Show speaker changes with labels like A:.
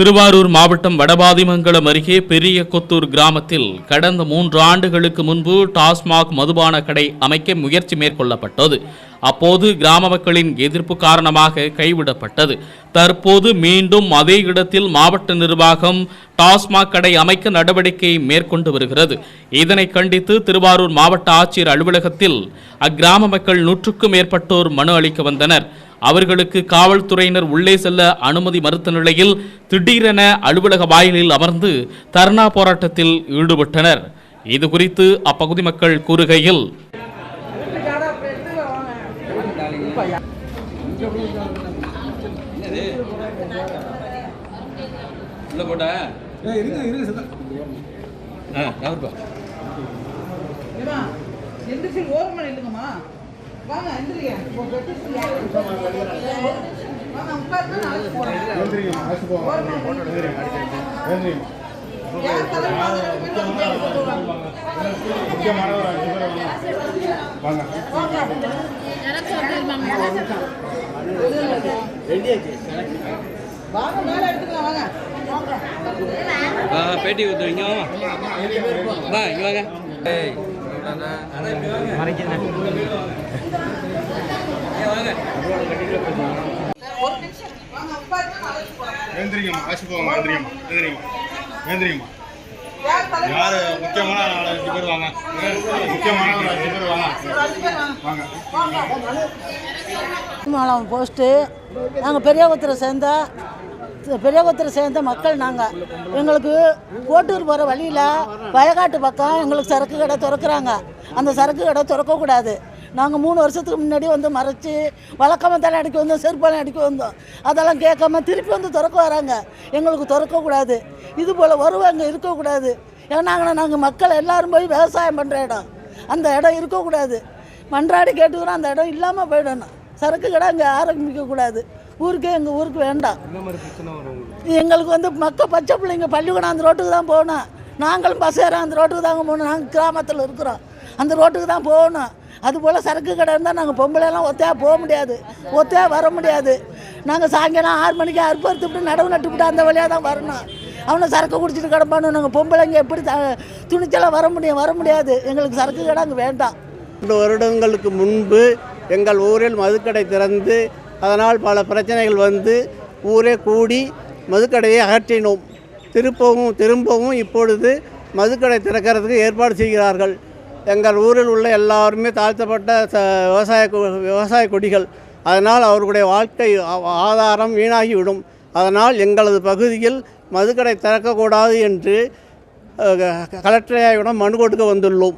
A: திருவாரூர் மாவட்டம் வடபாதிமங்கலம் அருகே பெரிய கொத்தூர் கிராமத்தில் கடந்த மூன்று ஆண்டுகளுக்கு முன்பு டாஸ்மாக் மதுபான கடை அமைக்க முயற்சி மேற்கொள்ளப்பட்டது. அப்போது கிராம மக்களின் எதிர்ப்பு காரணமாக கைவிடப்பட்டது. தற்போது மீண்டும் அதே இடத்தில் மாவட்ட நிர்வாகம் டாஸ்மாக் கடை அமைக்க நடவடிக்கை மேற்கொண்டு வருகிறது. இதனை கண்டித்து திருவாரூர் மாவட்ட ஆட்சியர் அலுவலகத்தில் அக்கிராம மக்கள் நூற்றுக்கும் மேற்பட்டோர் மனு அளிக்க வந்தனர். அவர்களுக்கு காவல்துறையினர் உள்ளே செல்ல அனுமதி மறுத்த நிலையில் திடீரென அலுவலக வாயிலில் அமர்ந்து தர்ணா போராட்டத்தில் ஈடுபட்டனர் இது குறித்து அப்பகுதி மக்கள் கூறுகையில்
B: ஆ
C: எந்திரிச்சு ஓரமா நில்லுங்கம்மா.
D: முக்கியமானவர் அஞ்சு பேர் வாங்க. வாங்க.
C: வாங்க, மேல எடுத்துக்கலாம், வாங்க.
B: வா பேட்டி கொடுத்துருங்க வா இங்க வாங்க. ஏய்
C: ஒரு
D: போவாங்க
C: யார்
D: முக்கியமான ஆள் பேர் வாங்க. பேர் வாங்க.
C: வாங்க.
E: மாலம் போஸ்ட்டு. நாங்கள் பெரியகுத்தரை சேர்ந்த பெரியகுத்தரை சேர்ந்த மக்கள் நாங்கள் எங்களுக்கு கோட்டூர் போகிற வழியில் வயக்காட்டு பக்கம் எங்களுக்கு சரக்கு கடை திறக்கிறாங்க. அந்த சரக்கு கடை திறக்கக்கூடாது நாங்கள் மூணு வருஷத்துக்கு முன்னாடி வந்து மறைச்சி வழக்கமாக தலை அடிக்க வந்தோம் செருப்பாலம் அடிக்க வந்தோம். அதெல்லாம் கேட்காம திருப்பி வந்து திறக்க வராங்க. எங்களுக்கு திறக்கக்கூடாது இது போல் வருவாங்க இருக்கக்கூடாது ஏன்னா நாங்கள் மக்கள் எல்லோரும் போய் விவசாயம் பண்ணுற இடம். அந்த இடம் இருக்கக்கூடாது மன்றாடி கேட்டுக்கிறோம் அந்த இடம் இல்லாமல் போயிடணும். சரக்கு கடை அங்கே ஆரம்பிக்கக்கூடாது ஊருக்கே எங்கள் ஊருக்கு வேண்டாம். எங்களுக்கு வந்து மக்க பச்சை பிள்ளைங்க பள்ளிக்கூடம் அந்த ரோட்டுக்கு தான் போகணும். நாங்களும் பஸ் ஏற அந்த ரோட்டுக்கு தாங்க போகணும். நாங்கள் கிராமத்தில் இருக்கிறோம். அந்த ரோட்டுக்கு தான் போகணும். அதுபோல் சரக்கு கடை இருந்தால் நாங்கள் பொம்பளைலாம் ஒத்தையாக போக முடியாது. ஒத்தையாக வர முடியாது. நாங்கள் சாயங்காலம் ஆறு மணிக்கு அறுப்பறுத்துட்டு நடவு நட்டுவிட்டு அந்த வழியாக தான் வரணும். அவனை சரக்கு குடிச்சிட்டு கிடப்பானு நாங்கள் பொம்பளைங்க எப்படி த துணிச்சலாக வர முடியும்? வர முடியாது. எங்களுக்கு சரக்கு கடை அங்கே வேண்டாம்.
F: இரண்டு வருடங்களுக்கு முன்பு எங்கள் ஊரில் மதுக்கடை திறந்து அதனால் பல பிரச்சனைகள் வந்து ஊரே கூடி மதுக்கடையை அகற்றினோம். திருப்பவும் திரும்பவும் இப்பொழுது மதுக்கடை திறக்கிறதுக்கு ஏற்பாடு செய்கிறார்கள். எங்கள் ஊரில் உள்ள எல்லாருமே தாழ்த்தப்பட்ட விவசாய விவசாய கொடிகள். அதனால் அவர்களுடைய வாழ்க்கை ஆதாரம் வீணாகிவிடும். அதனால் எங்களது பகுதியில் மதுக்கடை திறக்கக்கூடாது என்று அஹ், கலெக்டரையாவிடம் மனு கொடுக்க வந்துள்ளோம்.